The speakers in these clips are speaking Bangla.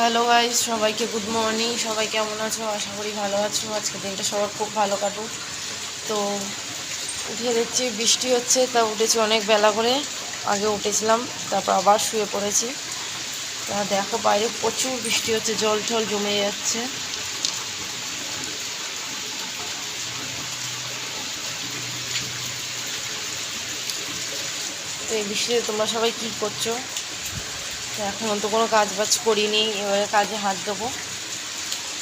হ্যালো গাইজ সবাইকে গুড মর্নিং সবাই কেমন আছো? আশা করি ভালো আছো। আজকে দিনটা সবার খুব ভালো কাটুক। তো উঠে দেখছি, বৃষ্টি হচ্ছে, তা উঠেছি অনেক বেলা করে। আগে উঠেছিলাম, তারপর আবার শুয়ে পড়েছি। তা দেখো, বাইরে প্রচুর বৃষ্টি হচ্ছে, জল টল জমে যাচ্ছে। তো এই বৃষ্টিতে তোমরা সবাই কী করছ? এখন তো কোনো কাজ বাজ করিনি এবারে কাজে হাত দেবো।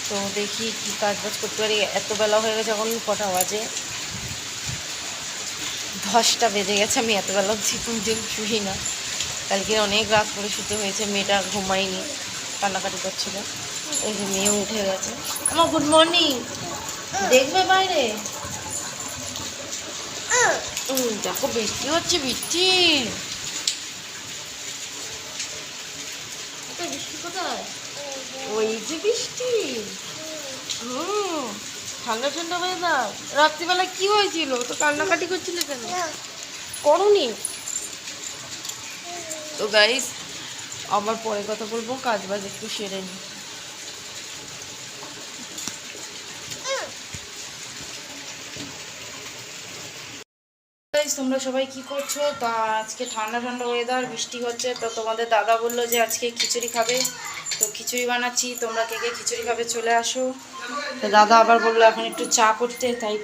তো দেখি কি কাজ বাজ করতে পারি। এত বেলা হয়ে গেছে এখন কটা বাজে? দশটা বেজে গেছে আমি এত বেলা অবধি কোনদিন শুই না। কালকে অনেক রাত করে শুতে হয়েছে মেয়েটা ঘুমায়নি কান্নাকাটি করছিল। এই যে মেয়ে উঠে গেছে। আমার গুড মর্নিং দেখবে বাইরে? দেখো বৃষ্টি হচ্ছে বৃষ্টি। বৃষ্টি ওই যে বৃষ্টি। হুম ঠান্ডা ঠান্ডা ওয়েদার রাত্রিবেলা কি হয়েছিল? তো কান্নাকাটি করছিলে কেন? করনি। তো গাইস আবার পরে কথা বলব কাজ বাজ একটু সেরে নি। Guys, তোমরা সবাই কি করছ? তা আজকে ঠান্ডা ঠান্ডা ওয়েদার বৃষ্টি হচ্ছে। তো তোমাদের দাদা বলল যে আজকে খিচুড়ি খাবে। তো খিচুড়ি বানাচ্ছি। তোমরা কে কে খিচুড়ি খাবে চলে আসো। তো দাদা আবার বলল এখন একটু চা করতে। তাই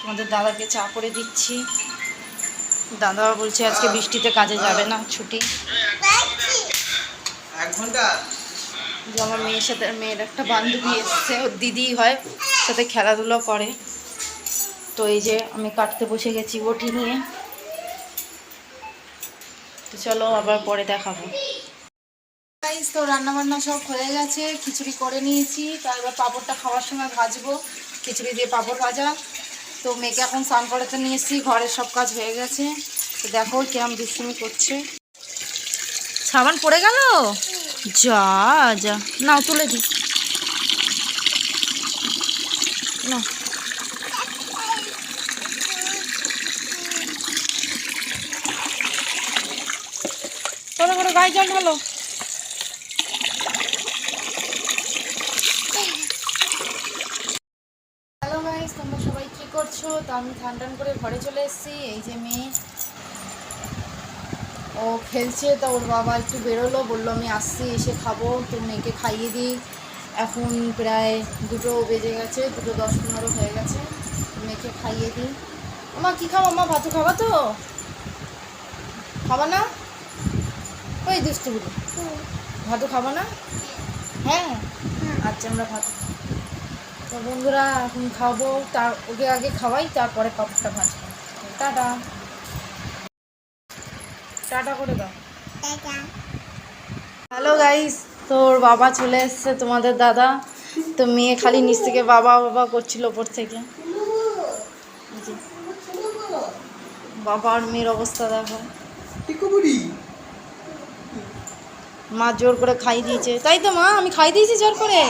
তোমাদের দাদাকে চা করে দিচ্ছি। দাদা বলছে আজকে বৃষ্টিতে কাজে যাবে না ছুটি। এক ঘণ্টা? যে আমার মেয়ের সাথে মেয়ের একটা বান্ধবী এসছে ওর দিদি হয় সাথে খেলাধুলো করে। তো এই যে আমি কাটতে বসে গেছি বটি নিয়ে। তো চলো আবার পরে দেখাবো। গাইস তো রান্না বান্না সব হয়ে গেছে, খিচুড়ি করে নিয়েছি। তারপর পাঁপড়টা খাওয়ার সময় ভাজবো। খিচুড়ি দিয়ে পাঁপড় ভাজা। তো মেয়েকে এখন স্নান করাতে নিয়ে এসেছি, ঘরের সব কাজ হয়ে গেছে। তো দেখো কিরম দুষ্টুমি করছে। সাবান পড়ে গেল? যা যা। নাও তুলে দি না গায়ে জল হ্যালো গাইস তোমরা সবাই কি করছ? তো আমি ঠান টান করে ঘরে চলে এসেছি। এই যে মেয়ে। ও খেলছে, তো ওর বাবা একটু বেরোলো, বলল, আমি আসছি, এসে খাব তো মেয়েকে খাইয়ে দিই। এখন প্রায় দুটো বেজে গেছে, দুটো দশ পনেরো হয়ে গেছে। মেয়েকে খাইয়ে দিই। আমা কী খাব আমা ভাতু খাবা তো? খাবা না? ওই দুষ্টুগুলো? ভাতু খাব না? হ্যাঁ? আচ্ছা আমরা ভাত তো বন্ধুরা এখন খাব। তার ওকে আগে খাওয়াই তারপরে পাপড়টা ভাজবো। টাটা। টাটা করে দাও। হ্যালো গাইস তোর বাবা চলে এসছে তোমাদের দাদা। তো মেয়ে খালি নিচ থেকে বাবা বাবা করছিল ওপর থেকে। বাবা আর মেয়ের অবস্থা দেখো। মা জোর করে খাই দিয়েছে। তাই তো মা আমি খাই দিয়েছি জোর করে।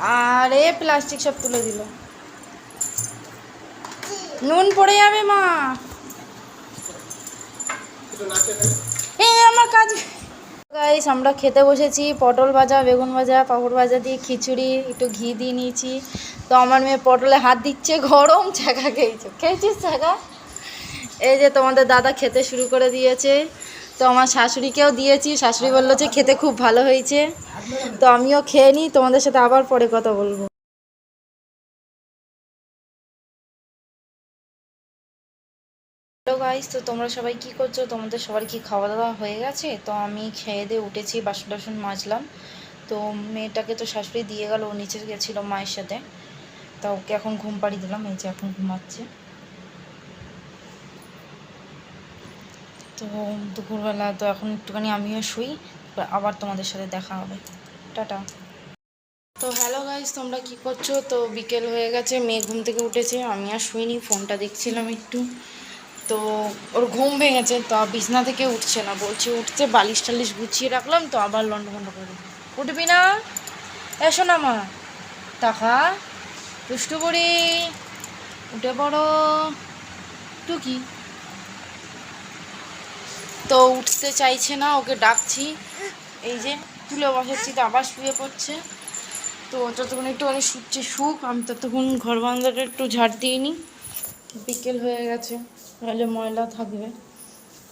আরে প্লাস্টিক সব তুলে দিল। নুন পড়ে যাবে মা। এই আমার কাজ গাইস আমরা খেতে বসেছি, পটল ভাজা, বেগুন ভাজা, পাঁপড় ভাজা দিয়ে খিচুড়ি, একটু ঘি দিয়ে নিয়েছি। তো আমার মেয়ে পটলে হাত দিচ্ছে, গরম চাকা খেয়েছে। খেয়েছিস চাকা? এই যে তোমাদের দাদা খেতে শুরু করে দিয়েছে। তো আমার শাশুড়িকেও দিয়েছি, শাশুড়ি বলল যে খেতে খুব ভালো হয়েছে। তো আমিও খেয়ে নিই, তোমাদের সাথে আবার পরে কথা বলব। গাইস তো তোমরা সবাই কি করছ? তোমাদের সবার কি খাওয়া দাওয়া হয়ে গেছে? তো আমি খেয়ে দিয়ে উঠেছি বাসন টাসন মাজলাম। তো মেয়েটাকে তো শাশুড়ি দিয়ে গেল, ও নিচে গেছিল মায়ের সাথে। তা ওকে এখন ঘুম পাড়িয়ে দিলাম, এই যে এখন ঘুমাচ্ছে। তো দুপুরবেলা তো এখন একটুখানি আমিও শুই আবার তোমাদের সাথে দেখা হবে। টাটা। তো হ্যালো গাইস তোমরা কি করছ? তো বিকেল হয়ে গেছে, মেয়ে ঘুম থেকে উঠেছে, আমি আর শুইনি, ফোনটা দেখছিলাম একটু। তো ওর ঘুম ভেঙেছে, তো বিছনা থেকে উঠছে না। বলছে উঠছে বালিশ টালিশ গুছিয়ে রাখলাম, তো আবার লন্ডভন্ড করে উঠবি না? এসো না মা। টাকা? দুষ্টু করি উঠে পড়ো। টুকি তো উঠতে চাইছে না, ওকে ডাকছি। এই যে, তুলে বসাচ্ছি, তো আবার শুয়ে পড়ছে। তো যতক্ষণ একটুখানি শুচ্ছে, শুক, আমি ততক্ষণ ঘর বান্ধাটা একটু ঝাড় দিয়ে নিই বিকেল হয়ে গেছে। নাহলে ময়লা থাকবে।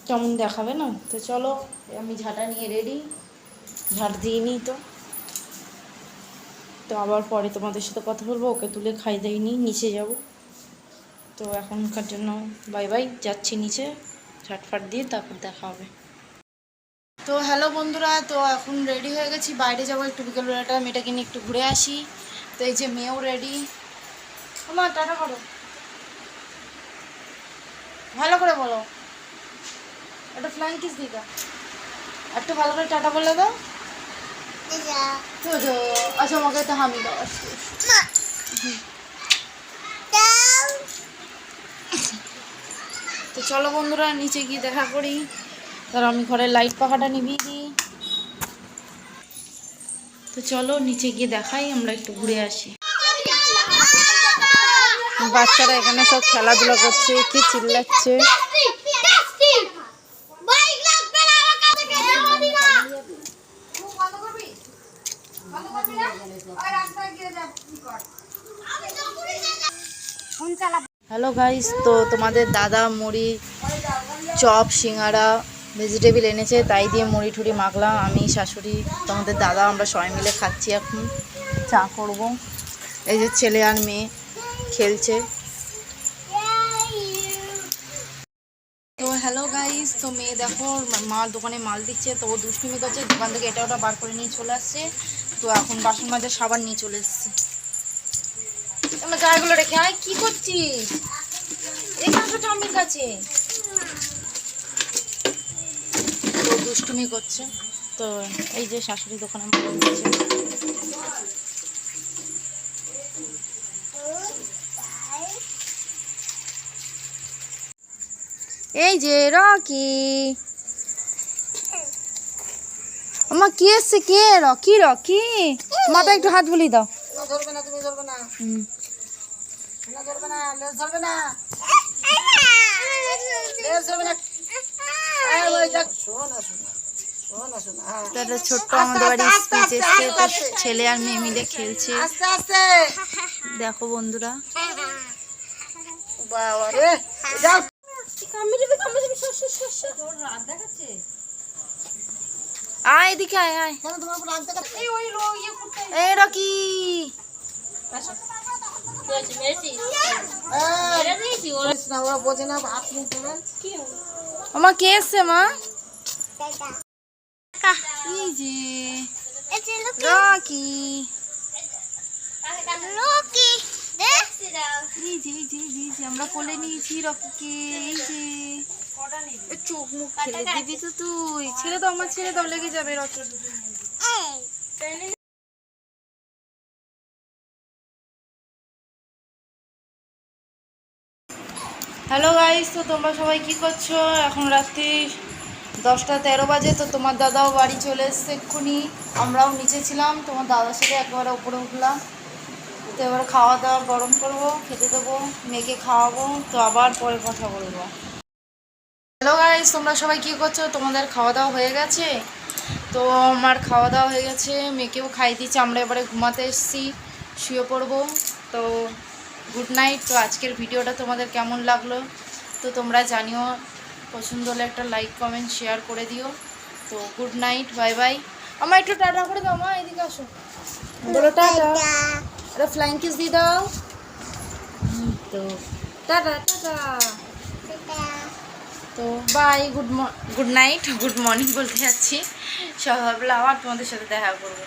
কেমন দেখাবে না? তো চলো, আমি ঝাঁটা নিয়ে রেডি ঝাড় দিয়ে নিই তো। তো আবার পরে তোমাদের সাথে কথা বলব, ওকে তুলে খাই দেয়নি নিচে যাব। তো এখনকার জন্য বাই বাই যাচ্ছি নিচে ঝাটফাট দিয়ে তারপর দেখা হবে। তো হ্যালো বন্ধুরা, তো এখন রেডি হয়ে গেছি, বাইরে যাব একটু বিকেলবেলাটা মেয়েটাকে নিয়ে একটু ঘুরে আসি। তো এই যে মেয়েও রেডি আমার টাটা করো। ভালো করে বলো। একটা ফ্লাইং কিস দিকা একটু ভালো করে টাটা বলে দাও। আচ্ছা আমাকে তো হামি দাও তো চলো বন্ধুরা, নিচে গিয়ে দেখা করি। তার আমি ঘরের লাইট পাখাটা নিভিয়ে দিই। তো চলো, নিচে গিয়ে দেখাই, আমরা একটু ঘুরে আসি। বাচ্চারা এখানে সব খেলাধুলা করছে, কি চিল্লাচ্ছে? হ্যালো গাইস তো তোমাদের দাদা মুড়ি, চপ, সিঙ্গারা ভেজিটেবিল এনেছে, তাই দিয়ে মুড়ি ঠুড়ি মাখলাম। আমি, শাশুড়ি, তোমাদের দাদা, আমরা সবাই মিলে খাচ্ছি এখন। চা করব। এই যে ছেলে আর মেয়ে। খেলছে। তো হ্যালো গাইস তো মেয়ে দেখো মাল দোকানে মাল দিচ্ছে, তো ও দুষ্টুমি করছে, দোকান থেকে এটা ওটা বার করে নিয়ে চলে আসছে। তো এখন বাসন মাজার সাবান নিয়ে চলে এসছে। আমার জায়গাগুলো রেখে আয় কি করছিস? তো টমির কাছে। তো দুষ্টুমি করছে, তো এই যে শাশুড়ি দোকানে মাল দিচ্ছে। এই যে রকি। আমার কি এসছে কে রকি রকি? মাথা একটু হাত বুলিয়ে দাও। ধরবে না তুমি ধরবে না। ধরবে না ধরবে না। লেজ ধরবে না। এই ওই দেখ। শোনা শোনা শোনা শোনা হ্যাঁ। তো একটা ছোট্ট আমাদের স্পিচ এসছে ছেলে আর মেয়ে মিলে খেলছে। আস্তে আস্তে। দেখো বন্ধুরা। বাবা রে যাও। আয় এদিকে আয় আয়। কেন তোমার উপর রাগ দেখা এই ওই রো ইয়ে করতে। এই রকি। না ওরা বোঝে না হাত আমার কে এসছে মা? রকি। আমরা কোলে নিয়েছি রকিকে এই যে। চোখ মুখ ফেলে দিবি তো তুই। ছেড়ে দাও আমার ছেড়ে দাও লেগে যাবে হ্যালো গাইস তো তোমরা সবাই কি করছ? এখন রাত্রি দশটা তেরো বাজে তো তোমার দাদাও বাড়ি চলে এসছে এক্ষুনি। আমরাও নিচে ছিলাম তোমার দাদার সাথে একবারে উপরে উঠলাম। তো এবার খাওয়া দাওয়া গরম করব খেতে দেবো মেয়েকে খাওয়াবো তো আবার পরে কথা বলব। হ্যালো গাইস তোমরা সবাই কি করছ? তোমাদের খাওয়া দাওয়া হয়ে গেছে? তো আমার খাওয়া দাওয়া হয়ে গেছে মেয়েকেও খাই দিচ্ছি আমরা এবারে ঘুমাতে এসেছি শুয়ে পড়ব। তো গুড নাইট তো আজকের ভিডিওটা তোমাদের কেমন লাগল? তো তোমরা জানিও পছন্দ হলে একটা লাইক কমেন্ট শেয়ার করে দিও। তো গুড নাইট বাই বাই আমার একটু টাটা করে দাও মা এদিকে আসো। বলো টাটা। একটা ফ্লাইং কিস দিয়ে দাও। তো। Tata tata. তো bye good good night good morning বলতে যাচ্ছি। সকালবেলা আবার তোমাদের সাথে দেখা করব।